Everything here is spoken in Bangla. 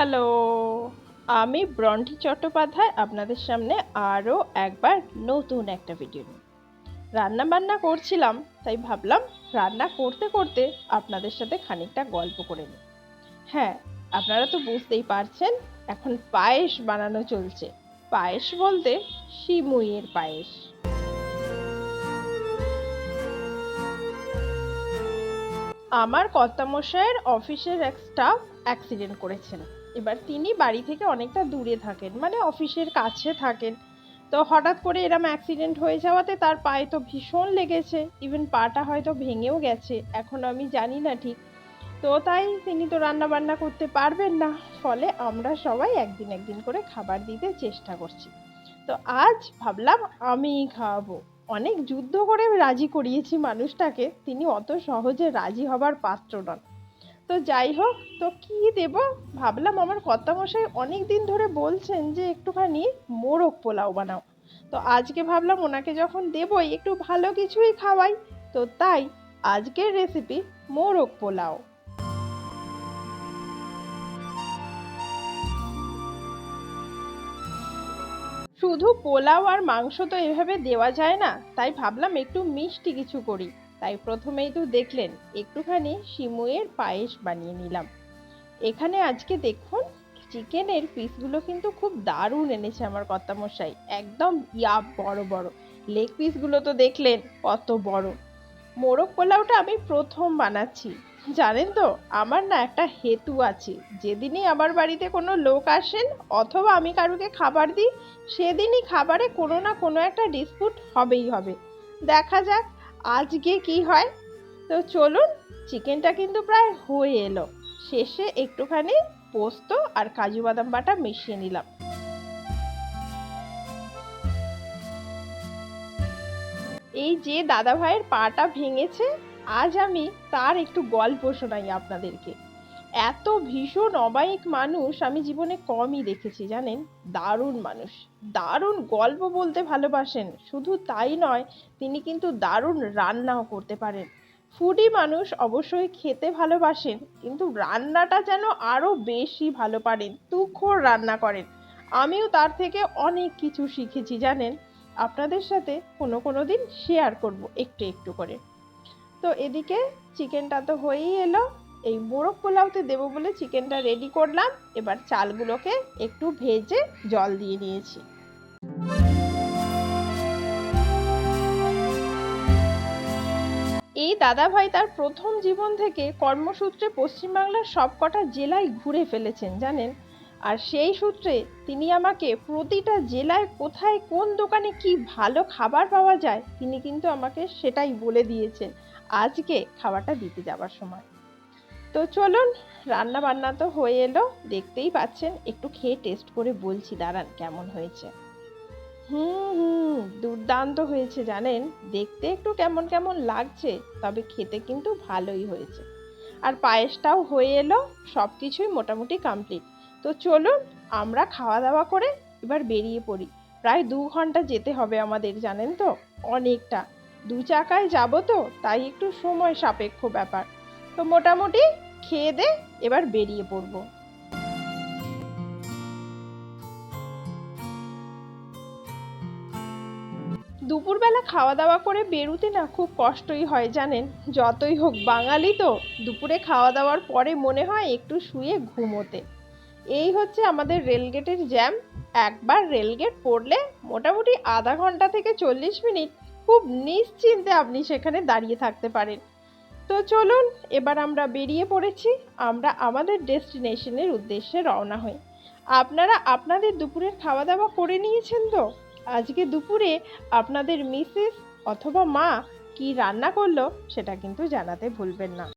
হ্যালো আমি ব্রন্টি চট্টোপাধ্যায় আপনাদের সামনে আরও একবার নতুন একটা ভিডিও নিয়ে। রান্না বান্না করছিলাম, তাই ভাবলাম রান্না করতে করতে আপনাদের সাথে খানিকটা গল্প করে নিই। হ্যাঁ আপনারা তো বুঝতেই পারছেন, এখন পায়েস বানানো চলছে। পায়েস বলতে শিমুইয়ের পায়েস। আমার কর্তামশাইয়ের অফিসের এক স্টাফ অ্যাক্সিডেন্ট করেছেন। এবার তিনি বাড়ি থেকে অনেকটা দূরে থাকেন মানে অফিসের কাছে থাকেন। তো হঠাৎ করে এরম অ্যাক্সিডেন্ট হয়ে যাওয়াতে তার পায়ে তো ভীষণ লেগেছে ইভেন পাটা হয়তো ভেঙেও গেছে, এখন আমি জানি না ঠিক। তো তাই তিনি তো রান্না বান্না করতে পারবেন না, ফলে আমরা সবাই একদিন একদিন করে খাবার দিতে চেষ্টা করছি। তো আজ ভাবলাম আমিই খাওয়াবো অনেক যুদ্ধ করে রাজি করিয়েছি মানুষটাকে, তিনি অত সহজে রাজি হবার পাত্র নন। তো যাই হোক, তো কি দেব? ভাবলাম আমার কর্তামশাই অনেক দিন ধরে বলছেন যে একটুখানি মোরগ পোলাও বানাও। তো আজকে ভাবলাম ওনাকে যখন দেবই, একটু ভালো কিছুই খাওয়াই। তো তাই আজকের রেসিপি মোরগ পোলাও। শুধু পোলাও আর মাংস তো এভাবে দেওয়া যায় না, তাই ভাবলাম একটু মিষ্টি কিছু করি। তাই প্রথমেই তো দেখলেন, একটুখানি শিমুয়ের পায়েস বানিয়ে নিলাম। এখানে আজকে দেখুন, চিকেনের পিসগুলো কিন্তু খুব দারুণ এনেছে আমার কর্তামশাই। একদম, ইয়া, বড় বড়। লেগ পিসগুলো তো দেখলেন, কত বড়। মোরগ পোলাওটা আমি প্রথম বানাচ্ছি। জানেন তো, আমার না একটা হেতু আছে। যেদিনই আমার বাড়িতে কোনো লোক আসেন, অথবা আমি কারুকে খাবার দিই, সেদিনই খাবারে কোনো না কোনো একটা ডিসপুট হবেই হবে। দেখা যাক আজকে কি হয়? তো চলুন চিকেনটা কিন্তু প্রায় হয়ে এলো। শেষে একটুখানি পোস্ত আর কাজু বাদাম বাটা মিশিয়ে নিলাম। এই যে দাদা ভাইয়ের পাটা ভেঙেছে, আজ আমি তার একটু গল্প শোনাই আপনাদেরকে। এত ভীষণ অবায়িক মানুষ আমি জীবনে কমই দেখেছি, জানেন? দারুণ মানুষ। দারুণ গল্প বলতে ভালোবাসেন। শুধু তাই নয়, তিনি কিন্তু দারুণ রান্নাও করতে পারেন। ফুডি মানুষ অবশ্যই খেতে ভালোবাসেন, কিন্তু রান্নাটা যেন আরও বেশি ভালো পারেন তুখোর রান্না করেন। আমিও তার থেকে অনেক কিছু শিখেছি, জানেন? আপনাদের সাথে কোনো কোনো দিন শেয়ার করব, একটু একটু করে। তো এদিকে চিকেনটা তো হয়েই এলো। এই মোরগ পোলাওতে দেবো বলে চিকেনটা রেডি করলাম। এবার চালগুলোকে একটু ভেজে জল দিয়ে নিয়েছি। এই দাদাভাই তার প্রথম জীবন থেকে কর্মসূত্রে পশ্চিমবাংলার সবকটা জেলায় ঘুরে ফেলেছেন, জানেন? আর সেই সূত্রে তিনি আমাকে প্রতিটা জেলায় কোথায় কোন দোকানে কি ভালো খাবার পাওয়া যায়, তিনি কিন্তু আমাকে সেটাই বলে দিয়েছেন। আজকে খাবারটা দিতে যাবার সময়। তো চলুন রান্না বান্না তো হয়ে এলো। দেখতেই পাচ্ছেন, একটু খেয়ে টেস্ট করে বলছি, দাঁড়ান, কেমন হয়েছে? হুম হুম, দুর্দান্ত হয়েছে, জানেন? দেখতে একটু কেমন কেমন লাগছে, তবে খেতে কিন্তু ভালোই হয়েছে। আর পায়েসটাও হয়ে এলো সব কিছুই মোটামুটি কমপ্লিট তো চলুন, আমরা খাওয়া দাওয়া করে এবার বেরিয়ে পড়ি। প্রায় দু ঘণ্টা যেতে হবে আমাদের, জানেন তো? অনেকটা। দু চাকায় যাব তো, তাই একটু সময় সাপেক্ষ ব্যাপার। তো মোটামুটি খেয়ে দে, এবার বেরিয়ে পড়ব। দুপুরবেলা খাওয়া দাওয়া করে বেরুতে না খুব কষ্টই হয় জানেন, যতই হোক বাঙালি তো, দুপুরে খাওয়া দাওয়ার পরে মনে হয় একটু শুয়ে ঘুমোতে। এই হচ্ছে আমাদের রেলগেটের জ্যাম, একবার রেলগেট পড়লে মোটামুটি আধা ঘণ্টা থেকে চল্লিশ মিনিট খুব নিশ্চিন্তে আপনি সেখানে দাঁড়িয়ে থাকতে পারেন। তো চলুন, এবার আমরা বেরিয়ে পড়েছি। আমরা আমাদের ডেস্টিনেশনের উদ্দেশ্যে রওনা হই। আপনারা আপনাদের দুপুরের খাওয়া দাওয়া করে নিয়েছেন তো? আজকে দুপুরে আপনাদের মিসেস অথবা মা কি রান্না করল, সেটা কিন্তু জানাতে ভুলবেন না।